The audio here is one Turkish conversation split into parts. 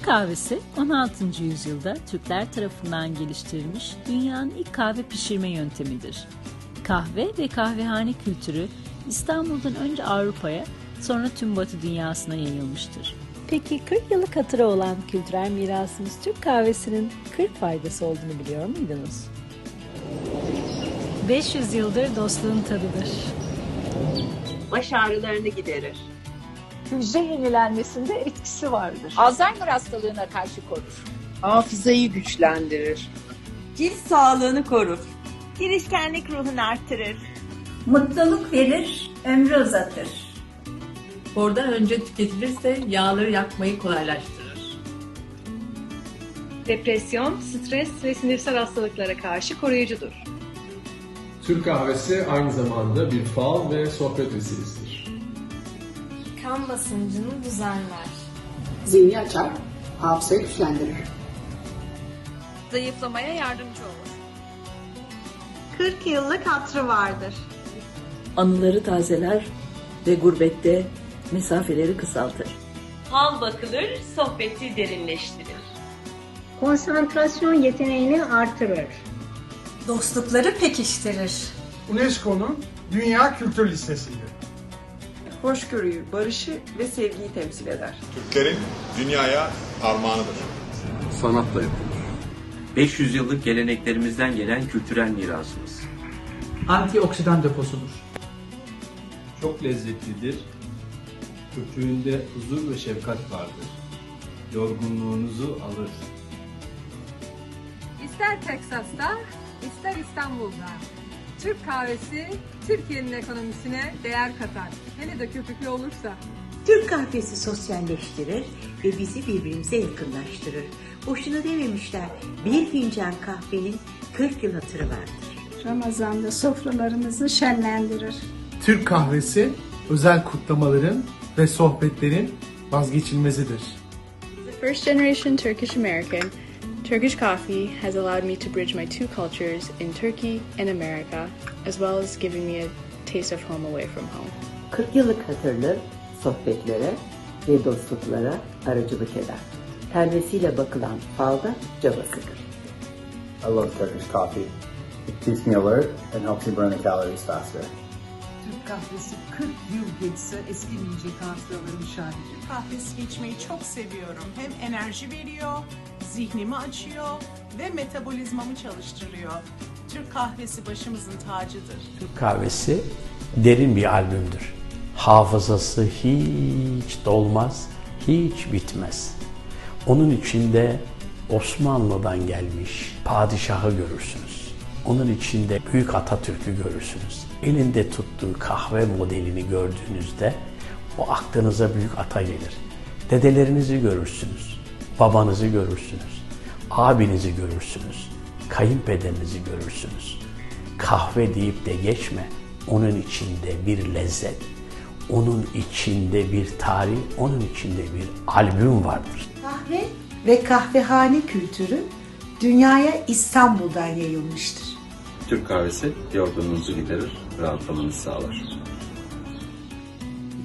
kahvesi 16. yüzyılda Türkler tarafından geliştirilmiş dünyanın ilk kahve pişirme yöntemidir. Kahve ve kahvehane kültürü İstanbul'dan önce Avrupa'ya sonra tüm Batı dünyasına yayılmıştır. Peki 40 yıllık hatırı olan kültürel mirasımız Türk kahvesinin 40 faydası olduğunu biliyor muydunuz? 500 yıldır dostluğun tadıdır. baş ağrılarını giderir. Hücre yenilenmesinde etkisi vardır. Alzheimer hastalığına karşı korur. Hafızayı güçlendirir. Cilt sağlığını korur. Girişkenlik ruhunu arttırır. Mutluluk verir, ömrü uzatır. Bordan önce tüketilirse yağları yakmayı kolaylaştırır. Depresyon, stres ve sinirsel hastalıklara karşı koruyucudur. Türk kahvesi aynı zamanda bir fal ve sohbet vesilesidir. Kan basıncını düzenler. Zihni açar, hafızayı güçlendirir. Zayıflamaya yardımcı olur. 40 yıllık hatrı vardır. Anıları tazeler ve gurbette mesafeleri kısaltır. Hal bakılır, sohbeti derinleştirir. Konsantrasyon yeteneğini artırır. Dostlukları pekiştirir. UNESCO'nun Dünya Kültür Listesi'nde. Hoşgörüyü, barışı ve sevgiyi temsil eder. Türklerin dünyaya armağanıdır. Sanatla yapılır. 500 yıllık geleneklerimizden gelen kültürel mirasımız. Antioksidan deposudur. Çok lezzetlidir. Köpüğünde huzur ve şefkat vardır. Yorgunluğunuzu alır. İster Teksas'ta, ister İstanbul'da. Türk kahvesi Türkiye'nin ekonomisine değer katar. Hele de köpüklü olursa. Türk kahvesi sosyalleştirir ve bizi birbirimize yakınlaştırır. Boşuna dememişler, bir fincan kahvenin 40 yıl hatırı vardır. Ramazan'da sofralarımızı şenlendirir. Türk kahvesi özel kutlamaların ve sohbetlerin vazgeçilmezidir. A first generation Turkish American, Turkish coffee has allowed me to bridge my two cultures in Turkey and America, as well as giving me a taste of home away from home. 40 yıllık hatırlı sohbetlere ve dostluklara aracılık eder. Telvesiyle bakılan falda cabasıdır. I love Turkish coffee. It keeps me alert and helps me burn the calories faster. Türk kahvesi 40 yıl geçse eskimeyecek hastaların şahidi. Kahvesi içmeyi çok seviyorum. Hem enerji veriyor, zihnimi açıyor ve metabolizmamı çalıştırıyor. Türk kahvesi başımızın tacıdır. Türk kahvesi derin bir albümdür. Hafızası hiç dolmaz, hiç bitmez. Onun içinde Osmanlı'dan gelmiş padişahı görürsünüz. Onun içinde Büyük Atatürk'ü görürsünüz. Elinde tuttuğu kahve modelini gördüğünüzde o aklınıza büyük ata gelir. Dedelerinizi görürsünüz, babanızı görürsünüz, abinizi görürsünüz, kayınpederinizi görürsünüz. Kahve deyip de geçme. Onun içinde bir lezzet, onun içinde bir tarih, onun içinde bir albüm vardır. Kahve ve kahvehane kültürü dünyaya İstanbul'dan yayılmıştır. Türk kahvesi yorgunluğunuzu giderir, rahatlamanızı sağlar.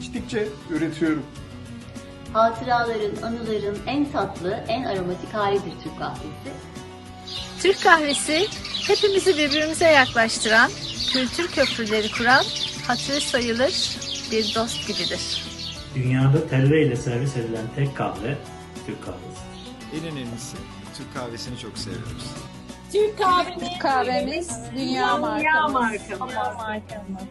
İçtikçe üretiyorum. Hatıraların, anıların en tatlı, en aromatik halidir Türk kahvesi. Türk kahvesi hepimizi birbirimize yaklaştıran, kültür köprüleri kuran, hatırı sayılır bir dost gibidir. Dünyada telve ile servis edilen tek kahve Türk kahvesidir. En önemlisi Türk kahvesini çok seviyoruz. Türk kahvemiz, Türk kahvemiz dünya markamız. Dünya markamız.